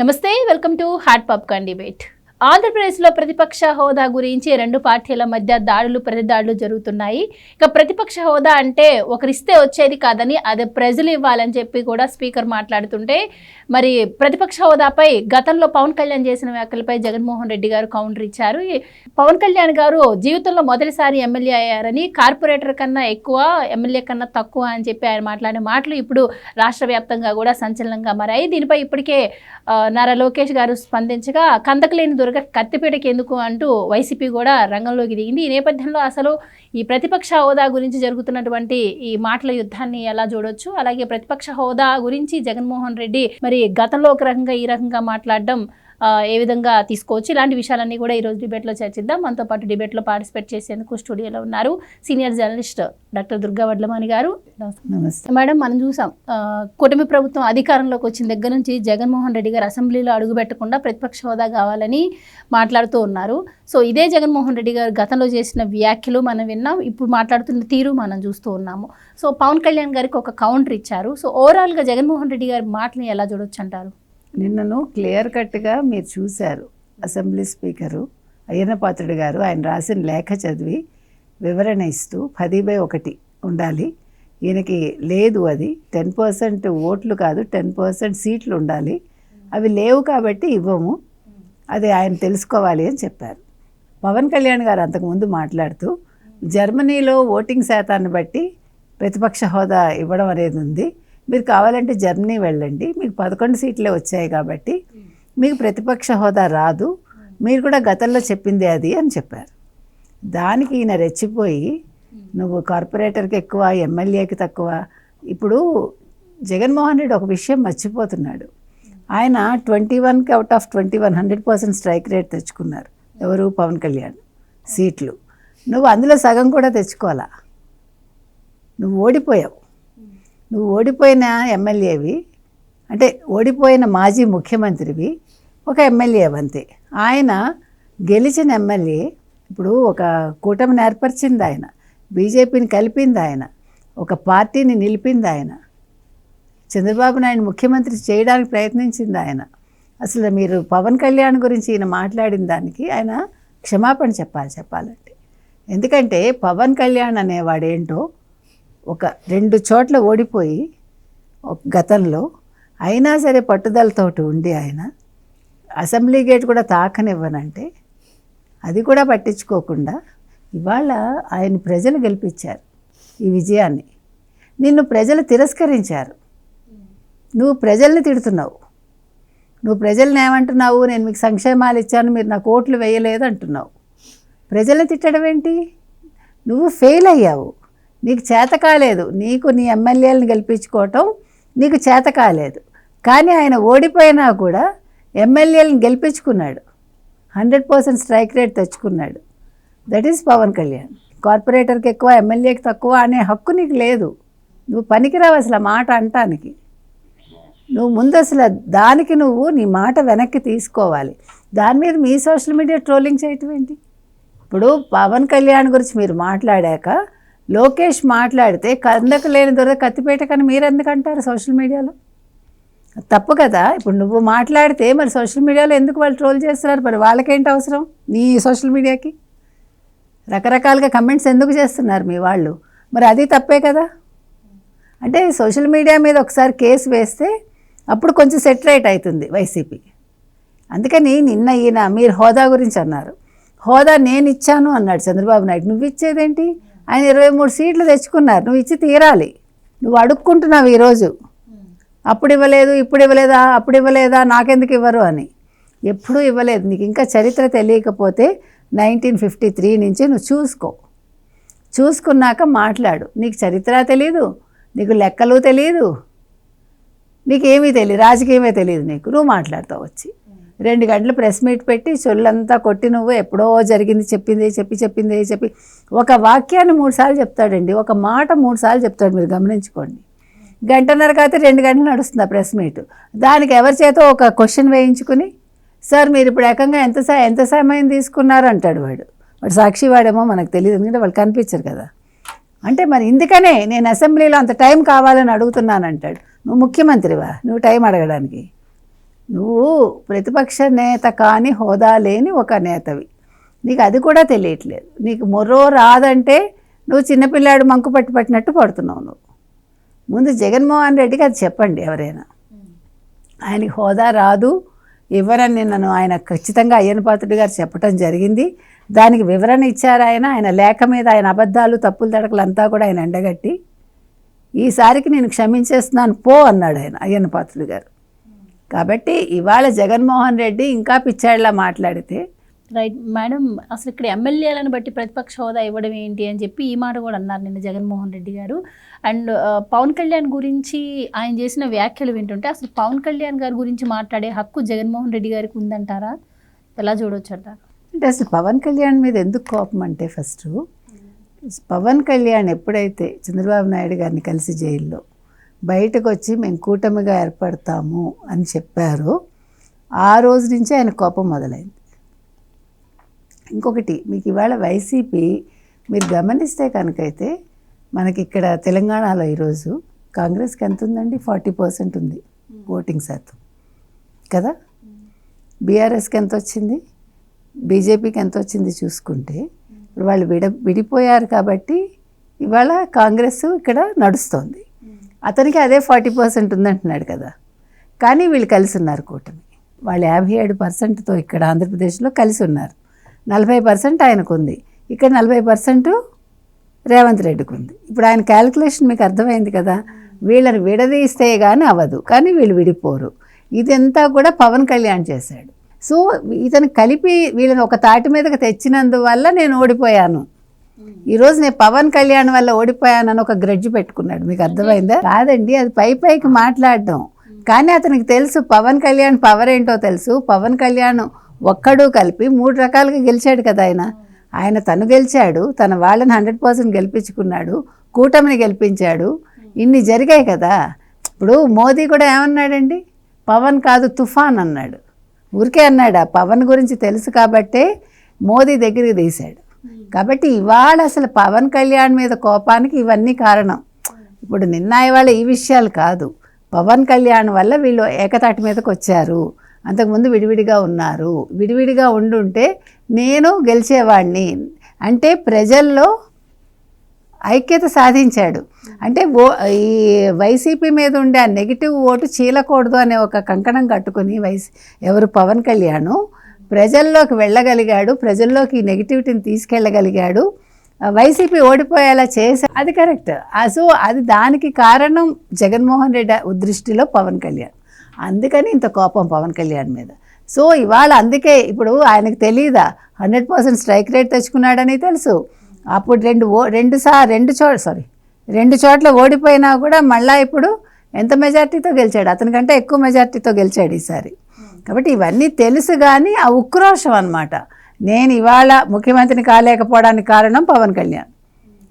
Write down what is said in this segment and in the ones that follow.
నమస్తే welcome to hot popcorn debate. ఆంధ్రప్రదేశ్లో ప్రతిపక్ష హోదా గురించి రెండు పార్టీల మధ్య దాడులు ప్రతిదాడులు జరుగుతున్నాయి. ఇక ప్రతిపక్ష హోదా అంటే ఒకరిస్తే వచ్చేది కాదని అది ప్రజలు ఇవ్వాలని చెప్పి కూడా స్పీకర్ మాట్లాడుతుంటే మరి ప్రతిపక్ష హోదాపై గతంలో పవన్ కళ్యాణ్ చేసిన వ్యాఖ్యలపై జగన్మోహన్ రెడ్డి గారు కౌంటర్ ఇచ్చారు. ఈ పవన్ కళ్యాణ్ గారు జీవితంలో మొదటిసారి ఎమ్మెల్యే అయ్యారని కార్పొరేటర్ కన్నా ఎక్కువ ఎమ్మెల్యే కన్నా తక్కువ అని చెప్పి ఆయన మాట్లాడిన మాటలు ఇప్పుడు రాష్ట్ర వ్యాప్తంగా కూడా సంచలనంగా మారాయి. దీనిపై ఇప్పటికే నారా లోకేష్ గారు స్పందించగా కందకలేని దుర్గ కత్తిపీటకి ఎందుకు అంటూ వైసీపీ కూడా రంగంలోకి దిగింది. ఈ నేపథ్యంలో అసలు ఈ ప్రతిపక్ష హోదా గురించి జరుగుతున్నటువంటి ఈ మాటల యుద్ధాన్ని ఎలా చూడొచ్చు? అలాగే ప్రతిపక్ష హోదా గురించి జగన్మోహన్ రెడ్డి మరి గతంలో ఒక రకంగా ఈ రకంగా మాట్లాడడం ఏ విధంగా తీసుకోవచ్చు? ఇలాంటి విషయాలన్నీ కూడా ఈ రోజు డిబేట్లో చర్చిద్దాం. మనతో పాటు డిబేట్లో పార్టిసిపేట్ చేసేందుకు స్టూడియోలో ఉన్నారు senior journalist doctor Durga Vadlamani garu. నమస్తే. మేడం మనం చూసాం కూటమి ప్రభుత్వం అధికారంలోకి వచ్చిన దగ్గర నుంచి జగన్మోహన్ రెడ్డి గారు అసెంబ్లీలో అడుగు పెట్టకుండా ప్రతిపక్ష హోదా కావాలని మాట్లాడుతూ ఉన్నారు. సో ఇదే జగన్మోహన్ రెడ్డి గారు గతంలో చేసిన వ్యాఖ్యలు మనం విన్నాం ఇప్పుడు మాట్లాడుతున్న తీరు మనం చూస్తూ ఉన్నాము. సో పవన్ కళ్యాణ్ గారికి ఒక కౌంటర్ ఇచ్చారు. సో ఓవరాల్గా జగన్మోహన్ రెడ్డి గారి మాటని ఎలా చూడొచ్చు అంటారు? నిన్నను క్లియర్ కట్గా మీరు చూశారు. అసెంబ్లీ స్పీకరు అయ్యన్న పాత్రుడు గారు ఆయన రాసిన లేఖ చదివి వివరణ ఇస్తూ పది బై ఒకటి ఉండాలి. ఈయనకి లేదు అది. టెన్ పర్సెంట్ ఓట్లు కాదు టెన్ పర్సెంట్ సీట్లు ఉండాలి. అవి లేవు కాబట్టి ఇవ్వము. అది ఆయన తెలుసుకోవాలి అని చెప్పారు. పవన్ కళ్యాణ్ గారు అంతకుముందు మాట్లాడుతూ జర్మనీలో ఓటింగ్ శాతాన్ని బట్టి ప్రతిపక్ష హోదా ఇవ్వడం అనేది ఉంది. మీరు కావాలంటే జర్మనీ వెళ్ళండి. మీకు పదకొండు సీట్లే వచ్చాయి కాబట్టి మీకు ప్రతిపక్ష హోదా రాదు. మీరు కూడా గతంలో చెప్పింది అది అని చెప్పారు. దానికి ఈయన రెచ్చిపోయి నువ్వు కార్పొరేటర్కి ఎక్కువ ఎమ్మెల్యేకి తక్కువ. ఇప్పుడు జగన్మోహన్ రెడ్డి ఒక విషయం మర్చిపోతున్నాడు. ఆయన ట్వంటీ వన్కి out of twenty one hundred percent strike rate తెచ్చుకున్నారు. ఎవరు? పవన్ కళ్యాణ్ సీట్లు. నువ్వు అందులో సగం కూడా తెచ్చుకోవాలా? నువ్వు ఓడిపోయావు. నువ్వు ఓడిపోయిన ఎమ్మెల్యేవి అంటే ఓడిపోయిన మాజీ ముఖ్యమంత్రివి ఒక ఎమ్మెల్యే అంతే ఆయన గెలిచిన ఎమ్మెల్యే ఇప్పుడు ఒక కూటమిని ఏర్పరిచింది ఆయన బీజేపీని కలిపింది ఆయన ఒక పార్టీని నిలిపింది ఆయన చంద్రబాబు నాయుడు ముఖ్యమంత్రి చేయడానికి ప్రయత్నించింది ఆయన. అసలు మీరు పవన్ కళ్యాణ్ గురించి ఈయన మాట్లాడిన దానికి ఆయన క్షమాపణ చెప్పాలి చెప్పాలంటే. ఎందుకంటే పవన్ కళ్యాణ్ అనేవాడేంటో ఒక రెండు చోట్ల ఓడిపోయి ఒక గతంలో అయినా సరే పట్టుదలతోటి ఉండి ఆయన అసెంబ్లీ గేట్ కూడా తాకనివ్వనంటే అది కూడా పట్టించుకోకుండా ఇవాళ ఆయన ప్రజలు గెలిపించారు ఈ విజయాన్ని. నిన్ను ప్రజలు తిరస్కరించారు. నువ్వు ప్రజల్ని తిడుతున్నావు. నువ్వు ప్రజల్ని ఏమంటున్నావు? నేను మీకు సంక్షేమాలు ఇచ్చాను మీరు నాకు ఓట్లు వేయలేదు అంటున్నావు. ప్రజల్ని తిట్టడం ఏంటి నువ్వు ఫెయిల్ అయ్యావు. నీకు చేత కాలేదు. నీకు నీ ఎమ్మెల్యేలను గెలిపించుకోవటం నీకు చేత కాలేదు. కానీ ఆయన ఓడిపోయినా కూడా ఎమ్మెల్యేలను గెలిపించుకున్నాడు. హండ్రెడ్ పర్సెంట్ స్ట్రైక్ రేట్ తెచ్చుకున్నాడు. That is Pawan Kalyan. కార్పొరేటర్కి ఎక్కువ ఎమ్మెల్యేకి తక్కువ అనే హక్కు నీకు లేదు. నువ్వు పనికిరావు అసలు ఆ మాట అంటానికి. నువ్వు ముందు అసలు దానికి నువ్వు నీ మాట వెనక్కి తీసుకోవాలి. దాని మీద మీ సోషల్ మీడియా ట్రోలింగ్ చేయటం ఏంటి? ఇప్పుడు పవన్ కళ్యాణ్ గురించి మీరు మాట్లాడాక లోకేష్ మాట్లాడితే కందకు లేని దొరద కత్తిపేట కానీ మీరు ఎందుకంటారు సోషల్ మీడియాలో? తప్పు కదా. ఇప్పుడు నువ్వు మాట్లాడితే మరి సోషల్ మీడియాలో ఎందుకు వాళ్ళు ట్రోల్ చేస్తున్నారు? మరి వాళ్ళకేంటి అవసరం నీ సోషల్ మీడియాకి? రకరకాలుగా కమెంట్స్ ఎందుకు చేస్తున్నారు మీ వాళ్ళు? మరి అది తప్పే కదా. అంటే సోషల్ మీడియా మీద ఒకసారి కేసు వేస్తే అప్పుడు కొంచెం సెటరేట్ అవుతుంది వైసీపీ. అందుకని నిన్న ఈయన మీరు హోదా గురించి అన్నారు. హోదా నేను ఇచ్చాను అన్నాడు చంద్రబాబు నాయుడు. నువ్వు ఇచ్చేదేంటి? ఆయన ఇరవై మూడు సీట్లు తెచ్చుకున్నారు. నువ్వు ఇచ్చి తీరాలి. నువ్వు అడుక్కుంటున్నావు ఈరోజు. అప్పుడు ఇవ్వలేదు ఇప్పుడు ఇవ్వలేదా అప్పుడు ఇవ్వలేదా నాకెందుకు ఇవ్వరు అని. ఎప్పుడూ ఇవ్వలేదు. నీకు ఇంకా చరిత్ర తెలియకపోతే నైన్టీన్ ఫిఫ్టీ త్రీ నుంచి నువ్వు చూసుకో. చూసుకున్నాక మాట్లాడు. నీకు చరిత్ర తెలీదు నీకు లెక్కలు తెలియదు నీకేమీ తెలియదు రాజకీయమే తెలియదు నీకు. నువ్వు మాట్లాడతావు వచ్చి. రెండు గంటలు ప్రెస్ మీట్ పెట్టి చొల్లంతా కొట్టి నువ్వు ఎప్పుడో జరిగింది చెప్పింది చెప్పి చెప్పింది చెప్పి. ఒక వాక్యాన్ని మూడుసార్లు చెప్తాడండి. ఒక మాట మూడుసార్లు చెప్తాడు మీరు గమనించుకోండి. గంటన్నర కాకపోతే రెండు గంటలు నడుస్తుంది ఆ ప్రెస్ మీట్. దానికి ఎవరి చేత ఒక క్వశ్చన్ వేయించుకుని సార్ మీరు ఇప్పుడు ఏకంగా ఎంత ఎంత సమయం తీసుకున్నారు? అంటాడు వాడు. వాడు సాక్షి వాడేమో మనకు తెలియదు. ఎందుకంటే వాళ్ళు కనిపించరు కదా. అంటే మరి ఇందుకనే నేను అసెంబ్లీలో అంత టైం కావాలని అడుగుతున్నాను అంటాడు నువ్వు ముఖ్యమంత్రివా? నువ్వు టైం అడగడానికి. నువ్వు ప్రతిపక్ష నేత కాని హోదా లేని ఒక నేతవి. నీకు అది కూడా తెలియట్లేదు. నీకు మొర్రో రాదంటే నువ్వు చిన్నపిల్లాడు మంకు పట్టి పట్టినట్టు పడుతున్నావు నువ్వు. ముందు జగన్మోహన్ రెడ్డికి అది చెప్పండి ఎవరైనా. ఆయనకి హోదా రాదు. ఇవ్వరని నన్ను ఆయన ఖచ్చితంగా అయ్యనపాత్రుడి గారు చెప్పడం జరిగింది. దానికి వివరణ ఇచ్చారు ఆయన. ఆయన లేఖ మీద ఆయన అబద్ధాలు తప్పులు తడకలు అంతా కూడా ఆయన ఎండగట్టి ఈసారికి నేను క్షమించేస్తున్నాను. పో అన్నాడు ఆయన అయ్యన్నపాత్రుడి గారు. కాబట్టి ఇవాళ జగన్మోహన్ రెడ్డి ఇంకా పిచ్చాడిలా మాట్లాడితే రైట్ మేడం అసలు ఇక్కడ ఎమ్మెల్యేలను బట్టి ప్రతిపక్ష హోదా ఇవ్వడం ఏంటి అని చెప్పి ఈ మాట కూడా అన్నారు నిన్న జగన్మోహన్ రెడ్డి గారు. అండ్ పవన్ కళ్యాణ్ గురించి ఆయన చేసిన వ్యాఖ్యలు వింటుంటే అసలు పవన్ కళ్యాణ్ గారి గురించి మాట్లాడే హక్కు జగన్మోహన్ రెడ్డి గారికి ఉందంటారా? ఎలా చూడొచ్చు అంటారు? అంటే అసలు పవన్ కళ్యాణ్ మీద ఎందుకు కోపం అంటే ఫస్ట్ పవన్ కళ్యాణ్ ఎప్పుడైతే చంద్రబాబు నాయుడు గారిని కలిసి జైల్లో బయటకు వచ్చి మేము కూటమిగా ఏర్పడతాము అని చెప్పారు. ఆ రోజు నుంచి ఆయన కోపం మొదలైంది. ఇంకొకటి మీకు ఇవాళ వైసీపీ మీరు గమనిస్తే కనుకైతే మనకి ఇక్కడ తెలంగాణలో ఈరోజు కాంగ్రెస్కి ఎంత ఉందండి ఫార్టీ పర్సెంట్ ఉంది ఓటింగ్ శాతం. కదా? బీఆర్ఎస్కి ఎంత వచ్చింది బీజేపీకి ఎంత వచ్చింది చూసుకుంటే వాళ్ళు విడ విడిపోయారు కాబట్టి ఇవాళ కాంగ్రెస్ ఇక్కడ నడుస్తోంది. అతనికి అదే ఫార్టీ పర్సెంట్ ఉందంటున్నాడు కదా. కానీ వీళ్ళు కలిసి ఉన్నారు కూటమి. వాళ్ళు యాభై ఏడు పర్సెంట్తో ఇక్కడ ఆంధ్రప్రదేశ్లో కలిసి ఉన్నారు. నలభై పర్సెంట్ ఆయనకు ఉంది ఇక్కడ నలభై పర్సెంట్ రేవంత్ రెడ్డికి ఉంది ఇప్పుడు ఆయన క్యాలిక్యులేషన్ మీకు అర్థమైంది కదా. వీళ్ళని విడదీస్తే కానీ అవ్వదు. కానీ వీళ్ళు విడిపోరు. ఇదంతా కూడా పవన్ కళ్యాణ్ చేశాడు. సో ఇతను కలిపి వీళ్ళని ఒక తాటి మీదకి తెచ్చినందువల్ల నేను ఓడిపోయాను. ఈరోజు నేను పవన్ కళ్యాణ్ వల్ల ఓడిపోయానని ఒక గ్రడ్జ్ పెట్టుకున్నాడు. మీకు అర్థమైందా? కాదండి అది పై పైకి మాట్లాడడం. కానీ అతనికి తెలుసు పవన్ కళ్యాణ్ పవర్ ఏంటో తెలుసు. పవన్ కళ్యాణ్ ఒక్కడు కలిపి మూడు రకాలుగా గెలిచాడు కదా ఆయన. ఆయన తను గెలిచాడు తన వాళ్ళని హండ్రెడ్ పర్సెంట్ గెలిపించుకున్నాడు కూటమిని గెలిపించాడు. ఇన్ని జరిగాయి కదా. ఇప్పుడు మోదీ కూడా ఏమన్నాడండి? పవన్ కాదు తుఫాన్ అన్నాడు. ఊరికే అన్నాడు ఆ పవన్ గురించి తెలుసు కాబట్టే మోదీ దగ్గరికి తీశాడు. కాబట్టి ఇవాళ అసలు పవన్ కళ్యాణ్ మీద కోపానికి ఇవన్నీ కారణం. ఇప్పుడు నిన్న ఇవాళ ఈ విషయాలు కాదు. పవన్ కళ్యాణ్ వల్ల వీళ్ళు ఏకతాటి మీదకి వచ్చారు. అంతకుముందు విడివిడిగా ఉన్నారు. విడివిడిగా ఉండుంటే నేను గెలిచేవాడిని అంటే ప్రజల్లో ఐక్యత సాధించాడు. అంటే ఓ ఈ వైసీపీ మీద ఉండే ఆ నెగిటివ్ ఓటు చీలకూడదు అనే ఒక కంకణం కట్టుకుని వైసీ ఎవరు? పవన్ కళ్యాణ్. ప్రజల్లోకి వెళ్ళగలిగాడు ప్రజల్లోకి నెగిటివిటీని తీసుకెళ్ళగలిగాడు. వైసీపీ ఓడిపోయేలా చేసి అది కరెక్ట్ సో అది దానికి కారణం జగన్మోహన్ రెడ్డి దృష్టిలో పవన్ కళ్యాణ్. అందుకని ఇంత కోపం పవన్ కళ్యాణ్ మీద. సో ఇవాళ అందుకే ఇప్పుడు ఆయనకు తెలియదా హండ్రెడ్ పర్సెంట్ స్ట్రైక్ రేట్ తెచ్చుకున్నాడని తెలుసు. అప్పుడు రెండు ఓ రెండు సార్ రెండు చోట సారీ రెండు చోట్ల ఓడిపోయినా కూడా మళ్ళీ ఇప్పుడు ఎంత మెజార్టీతో గెలిచాడు? అతనికంటే ఎక్కువ మెజార్టీతో గెలిచాడు ఈసారి. కాబట్టి ఇవన్నీ తెలుసు కానీ ఆ ఉక్రోషం అనమాట నేను ఇవాళ ముఖ్యమంత్రిని కాలేకపోవడానికి కారణం పవన్ కళ్యాణ్.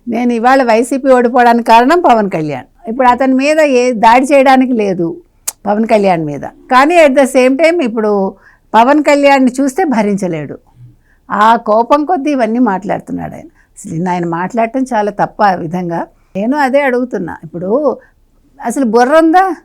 నేను ఇవాళ వైసీపీ ఓడిపోవడానికి కారణం పవన్ కళ్యాణ్. ఇప్పుడు అతని మీద ఏ దాడి చేయడానికి లేదు పవన్ కళ్యాణ్ మీద. కానీ అట్ ద సేమ్ టైం ఇప్పుడు పవన్ కళ్యాణ్ని చూస్తే భరించలేడు. ఆ కోపం కొద్దీ ఇవన్నీ మాట్లాడుతున్నాడు ఆయన. అసలు ఆయన మాట్లాడటం చాలా తప్ప విధంగా. నేను అదే అడుగుతున్నా. ఇప్పుడు అసలు బుర్ర ఉందా?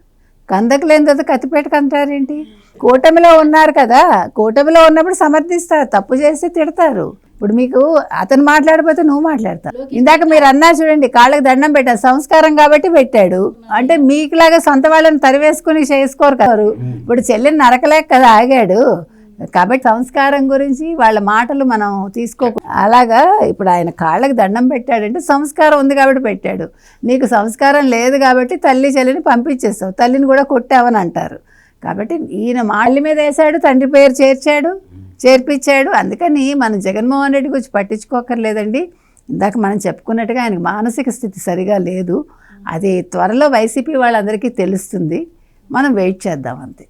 కందకు లేని తర్వాత కత్తిపేటకు అంటారేంటి కూటమిలో ఉన్నారు కదా. కూటమిలో ఉన్నప్పుడు సమర్థిస్తారు. తప్పు చేస్తే తిడతారు. ఇప్పుడు మీకు అతను మాట్లాడిపోతే నువ్వు మాట్లాడతావు. ఇందాక మీరు అన్నా చూడండి కాళ్ళకి దండం పెట్టారు. సంస్కారం కాబట్టి పెట్టాడు. అంటే మీకులాగా సొంత వాళ్ళని తరివేసుకుని చేసుకోరు కదా. ఇప్పుడు చెల్లిని నరకలేక కదా ఆగాడు. కాబట్టి సంస్కారం గురించి వాళ్ళ మాటలు మనం తీసుకో అలాగా ఇప్పుడు ఆయన కాళ్ళకి దండం పెట్టాడంటే సంస్కారం ఉంది కాబట్టి పెట్టాడు. నీకు సంస్కారం లేదు కాబట్టి తల్లి చెల్లిని పంపించేస్తావు. తల్లిని కూడా కొట్టావని అంటారు. కాబట్టి ఈయన మాళ్ళ మీద వేశాడు తండ్రి పేరు చేర్చాడు చేర్పించాడు. అందుకని మనం జగన్మోహన్ రెడ్డి గురించి పట్టించుకోకర్లేదండి. ఇందాక మనం చెప్పుకున్నట్టుగా ఆయనకు మానసిక స్థితి సరిగా లేదు. అది త్వరలో వైసీపీ వాళ్ళందరికీ తెలుస్తుంది. మనం వెయిట్ చేద్దాం అంతే.